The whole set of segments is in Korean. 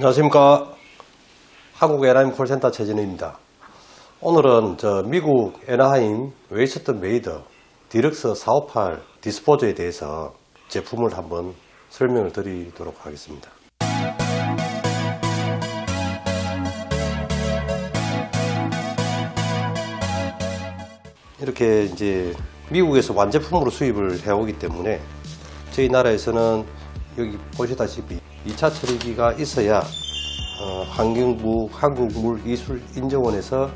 안녕하십니까. 한국 에나임 콜센터 최진우입니다. 오늘은 저 미국 에나하임 웨이스트 메이더 디럭스 458 디스포저에 대해서 제품을 한번 설명을 드리도록 하겠습니다. 이렇게 이제 미국에서 완제품으로 수입을 해오기 때문에 저희 나라에서는 여기 보시다시피 2차 처리기가 있어야 어, 환경부 한국물기술인정원에서 어,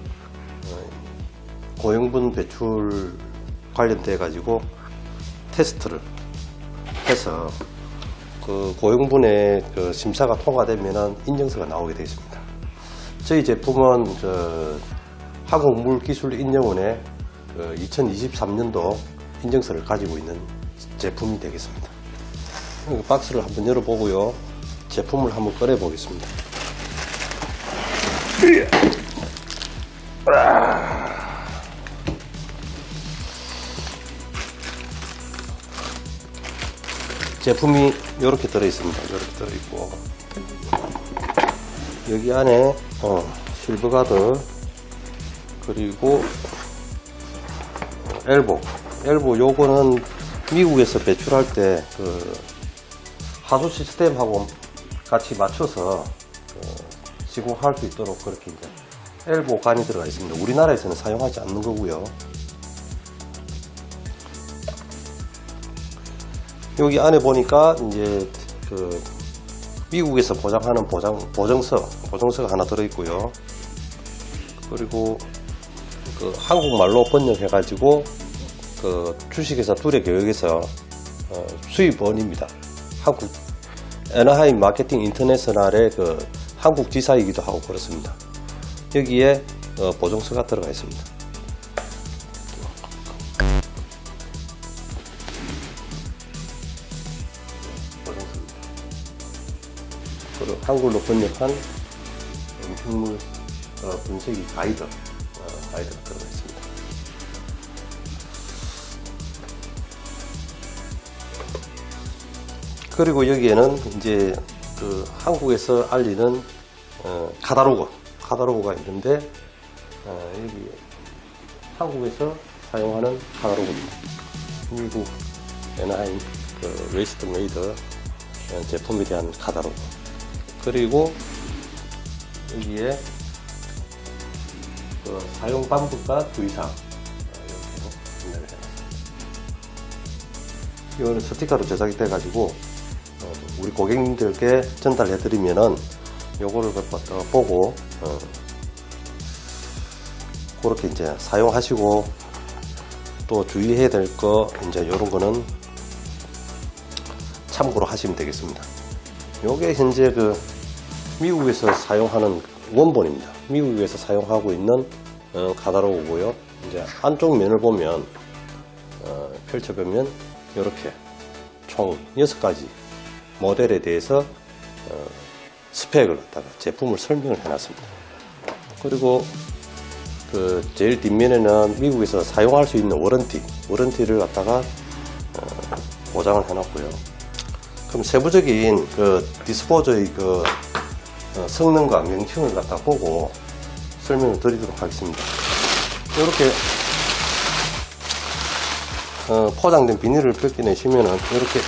고형분 배출 관련돼 가지고 테스트를 해서 그 고형분의 그 심사가 통과되면 인증서가 나오게 되어 있습니다. 저희 제품은 저 한국물기술인정원의 그 2023년도 인증서를 가지고 있는 제품이 되겠습니다. 이 박스를 한번 열어보고요. 제품을 한번 꺼내 보겠습니다. 제품이 이렇게 들어 있습니다. 이렇게 들어 있고 여기 안에 어, 실버 가드 그리고 엘보 엘보 요거는 미국에서 배출할 때 그 하수 시스템하고 같이 맞춰서 그 시공할 수 있도록 그렇게 이제 엘보 간이 들어가 있습니다. 우리나라에서는 사용하지 않는 거고요. 여기 안에 보니까 이제 그 미국에서 보장하는 보장 보정서 보정서가 하나 들어 있고요. 그리고 그 한국말로 번역해 가지고 그 주식회사 두레 교육에서 어, 수입원입니다. 한국 에너하임 마케팅 인터내셔널의 그 한국 지사이기도 하고 그렇습니다. 여기에 어, 보정서가 들어가 있습니다. 그리고 한글로 번역한 음식물 어, 분석이 가이드 어, 가이드가 들어가 있습니다. 그리고 여기에는 이제 그 한국에서 알리는 어, 카다로그 카다로그가 있는데 어, 여기 한국에서 사용하는 카다로그입니다. 미국 에나하임 그 웨이스트 메이드 어, 제품에 대한 카다로그 그리고 여기에 그 사용 방법과 주의사항 어, 이렇게 안내를 해놨습니다. 이거는 스티커로 제작이 돼가지고 어, 우리 고객님들께 전달해 드리면은 요거를 갖다 보고 어, 그렇게 이제 사용하시고 또 주의해야 될 거 이제 요런 거는 참고로 하시면 되겠습니다. 요게 현재 그 미국에서 사용하는 원본입니다. 미국에서 사용하고 있는 어, 카다로그고요. 이제 한쪽 면을 보면 어, 펼쳐보면 이렇게 총 6가지 모델에 대해서 어, 스펙을 갖다가 제품을 설명을 해놨습니다. 그리고 그 제일 뒷면에는 미국에서 사용할 수 있는 워런티, 워런티를 갖다가 어, 보장을 해놨고요. 그럼 세부적인 그 디스포저의 그 어, 성능과 명칭을 갖다 보고 설명을 드리도록 하겠습니다. 이렇게 어, 포장된 비닐을 벗겨내시면은 이렇게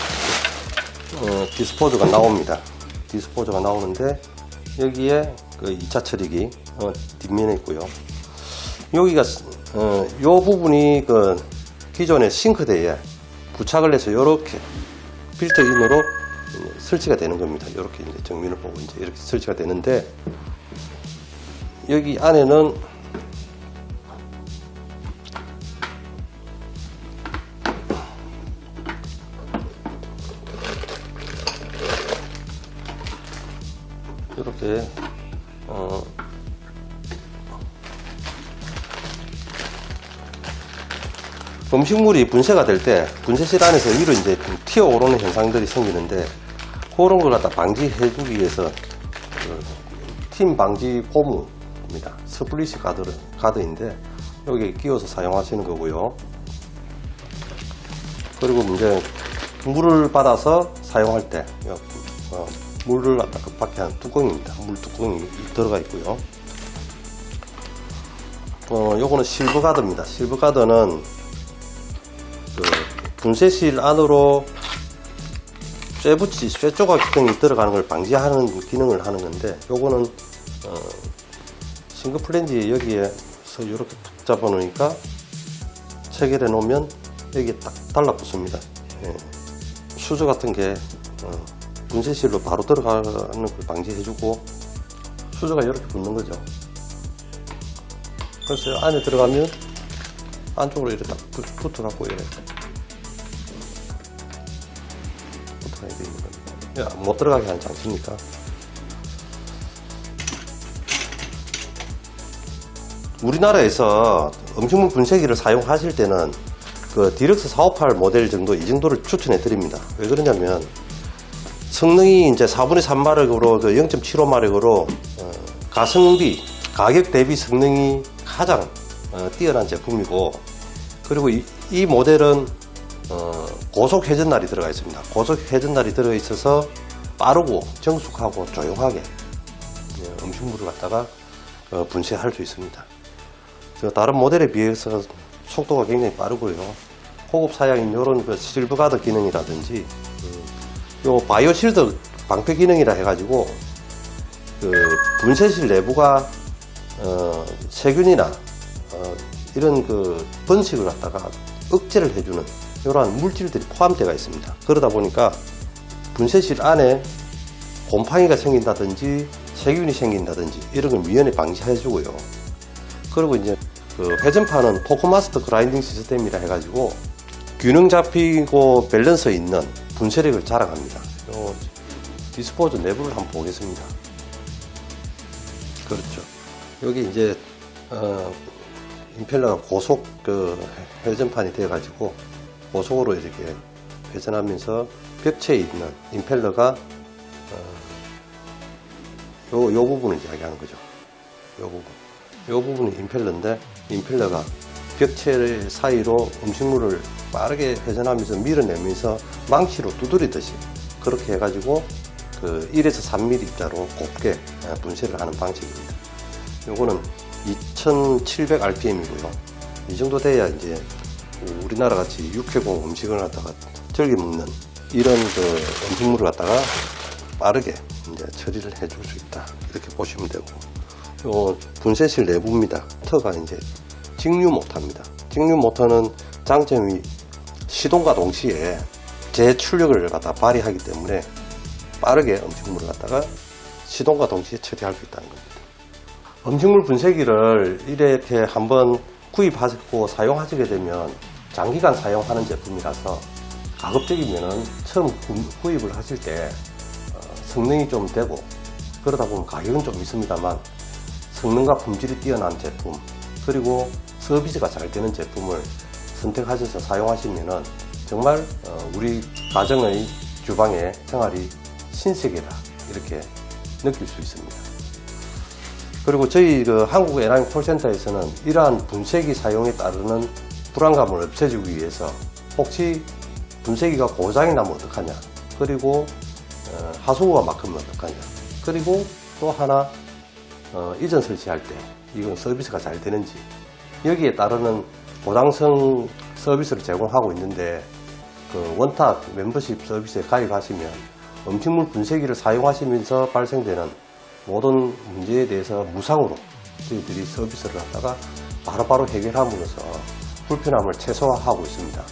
어, 디스포저가 나옵니다. 디스포저가 나오는데 여기에 그 2차 처리기 어, 뒷면에 있고요. 여기가 어, 요 부분이 그 기존의 싱크대에 부착을 해서 이렇게 필터 인으로 설치가 되는 겁니다. 이렇게 이제 정면을 보고 이제 이렇게 설치가 되는데 여기 안에는 이렇게 어, 음식물이 분쇄가 될 때 분쇄실 안에서 위로 이제 좀 튀어 오르는 현상들이 생기는데 그런 걸 갖다 방지해주기 위해서 그, 팀 방지 고무입니다. 스플리시 가드, 가드인데 여기 끼워서 사용하시는 거고요. 그리고 이제 물을 받아서 사용할 때 어, 물을 갖다 급하게 한 뚜껑입니다. 물 뚜껑이 들어가 있고요. 어, 요거는 실버 가드입니다. 실버 가드는 그 분쇄실 안으로 쇠붙이, 쇠조각 등이 들어가는 걸 방지하는 기능을 하는 건데, 요거는, 어, 싱글 플랜지 여기에서 이렇게 툭 잡아 놓으니까 체결해 놓으면 여기에 딱 달라붙습니다. 예. 수저 같은 게, 어, 분쇄실로 바로 들어가는 걸 방지해주고, 수저가 이렇게 붙는 거죠. 그래서 안에 들어가면 안쪽으로 이렇게 딱 붙- 붙어갖고 이렇게 붙어야 되는 겁니다. 야, 못 들어가게 하는 장치니까. 우리나라에서 음식물 분쇄기를 사용하실 때는 그 디럭스 458 모델 정도 이 정도를 추천해 드립니다. 왜 그러냐면 성능이 이제 4분의 3마력으로 그 0.75마력으로 어, 가성비 가격 대비 성능이 가장 어, 뛰어난 제품이고 그리고 이, 이 모델은 어, 고속 회전날이 들어가 있습니다. 고속 회전날이 들어 있어서 빠르고 정숙하고 조용하게 예, 음식물을 갖다가 어, 분쇄할 수 있습니다. 그 다른 모델에 비해서 속도가 굉장히 빠르고요. 고급 사양인 이런 그 실버 가드 기능이라든지 음, 요 바이오 실드 방패 기능이라 해가지고 그 분쇄실 내부가 어, 세균이나 어, 이런 그 번식을 갖다가 억제를 해주는 이러한 물질들이 포함되어 있습니다. 그러다 보니까 분쇄실 안에 곰팡이가 생긴다든지 세균이 생긴다든지 이런 걸 미연에 방지해주고요. 그리고 이제 그 회전판은 토크마스터 그라인딩 시스템이라 해가지고 균형 잡히고 밸런스 있는 분쇄력을 자랑합니다. 요 디스포즈 내부를 한번 보겠습니다. 그렇죠. 여기 이제 어, 임펠러가 고속 그 회전판이 되어가지고 고속으로 이렇게 회전하면서 벽체에 있는 임펠러가 어, 요, 요 부분을 이야기하는 거죠. 요 부분. 요 부분이 임펠러인데 임펠러가 벽체 사이로 음식물을 빠르게 회전하면서 밀어내면서 망치로 두드리듯이 그렇게 해가지고 그 1에서 3mm 입자로 곱게 어, 분쇄를 하는 방식입니다. 요거는 2700rpm이고요. 이 정도 돼야 이제 우리나라 같이 육해공 음식을 갖다가 즐겨 먹는 이런 그 음식물을 갖다가 빠르게 이제 처리를 해줄 수 있다. 이렇게 보시면 되고. 요 분쇄실 내부입니다. 모터가 이제 직류 모터입니다. 직류 모터는 장점이 시동과 동시에 제 출력을 갖다 발휘하기 때문에 빠르게 음식물을 갖다가 시동과 동시에 처리할 수 있다는 겁니다. 음식물 분쇄기를 이렇게 한번 구입하고 사용하시게 되면 장기간 사용하는 제품이라서 가급적이면은 처음 구- 구입을 하실 때 어, 성능이 좀 되고 그러다 보면 가격은 좀 있습니다만 성능과 품질이 뛰어난 제품 그리고 서비스가 잘 되는 제품을 선택하셔서 사용하시면은 정말 어, 우리 가정의 주방의 생활이 신세계다. 이렇게 느낄 수 있습니다. 그리고 저희 그 한국 에라인 콜센터에서는 이러한 분쇄기 사용에 따르는 불안감을 없애주기 위해서 혹시 분쇄기가 고장이 나면 어떡하냐. 그리고 어, 하수구가 막히면 어떡하냐. 그리고 또 하나 어, 이전 설치할 때 이건 서비스가 잘 되는지. 여기에 따르는 보장성 서비스를 제공하고 있는데 그 원탁 멤버십 서비스에 가입하시면 음식물 분쇄기를 사용하시면서 발생되는 모든 문제에 대해서 무상으로 저희들이 서비스를 갖다가 바로바로 해결함으로써 불편함을 최소화하고 있습니다.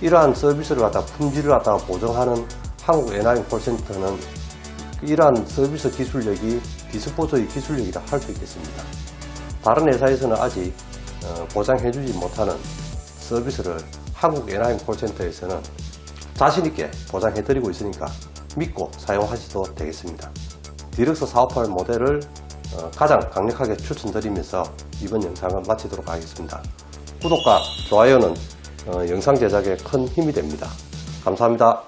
이러한 서비스를 갖다 품질을 갖다가 보증하는 한국 엔하임 콜센터는 이러한 서비스 기술력이 디스포저의 기술력이라 할 수 있겠습니다. 다른 회사에서는 아직 어, 보장해주지 못하는 서비스를 한국 엔하임 콜센터에서는 자신있게 보장해드리고 있으니까 믿고 사용하셔도 되겠습니다. 디럭스 458 모델을 어, 가장 강력하게 추천드리면서 이번 영상은 마치도록 하겠습니다. 구독과 좋아요는 어, 영상 제작에 큰 힘이 됩니다. 감사합니다.